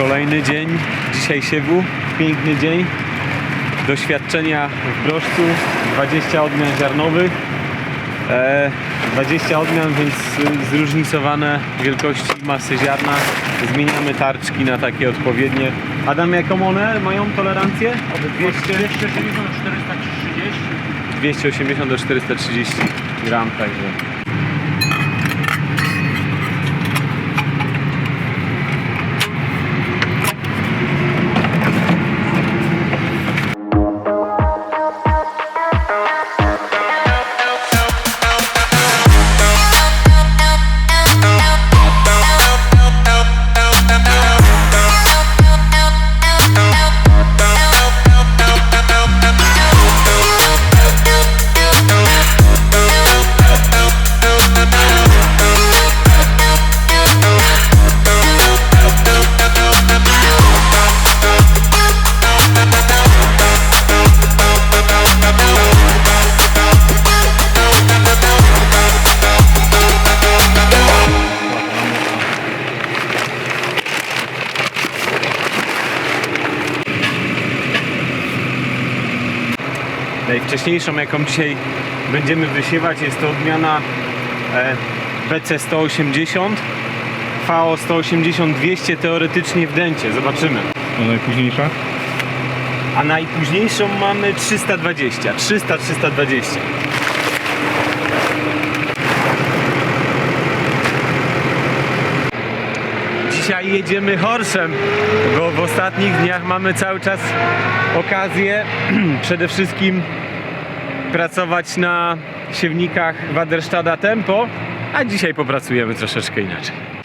Kolejny dzień, dzisiaj siewu, piękny dzień. Doświadczenia w broszcu, 20 odmian ziarnowych. E, 20 odmian, więc zróżnicowane wielkości masy ziarna. Zmieniamy tarczki na takie odpowiednie. Adam, jaką one mają tolerancję? Od 200? 280 430 280 do 430 gram, także. Najwcześniejszą, jaką dzisiaj będziemy wysiewać, jest to odmiana e, BC 180, VO 180 200 teoretycznie w dencie. Zobaczymy. A najpóźniejsza? A najpóźniejszą mamy 320, 300 Dzisiaj jedziemy horszem, bo w ostatnich dniach mamy cały czas okazję przede wszystkim pracować na siewnikach Waderstada Tempo, a dzisiaj popracujemy troszeczkę inaczej.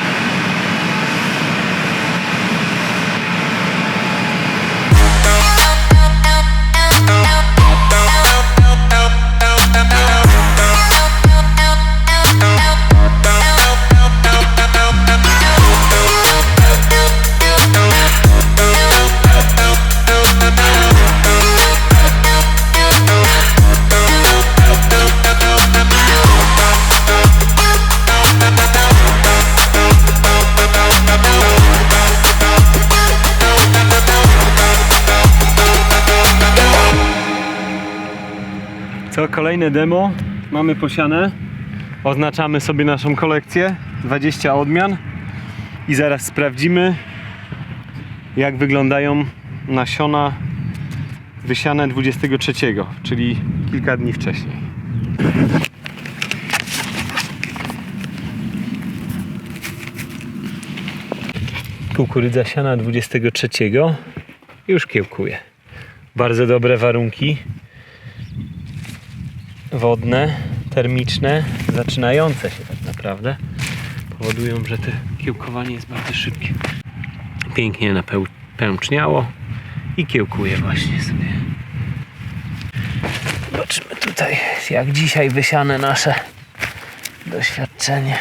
Co kolejne demo mamy posiane. Oznaczamy sobie naszą kolekcję 20 odmian i zaraz sprawdzimy jak wyglądają nasiona wysiane 23, czyli kilka dni wcześniej. Kukurydza siana 23 już kiełkuje. Bardzo dobre warunki wodne, termiczne, zaczynające się tak naprawdę, powodują, że to kiełkowanie jest bardzo szybkie. Pięknie napęczniało i kiełkuje właśnie sobie. Zobaczmy tutaj, jak dzisiaj wysiane nasze doświadczenie.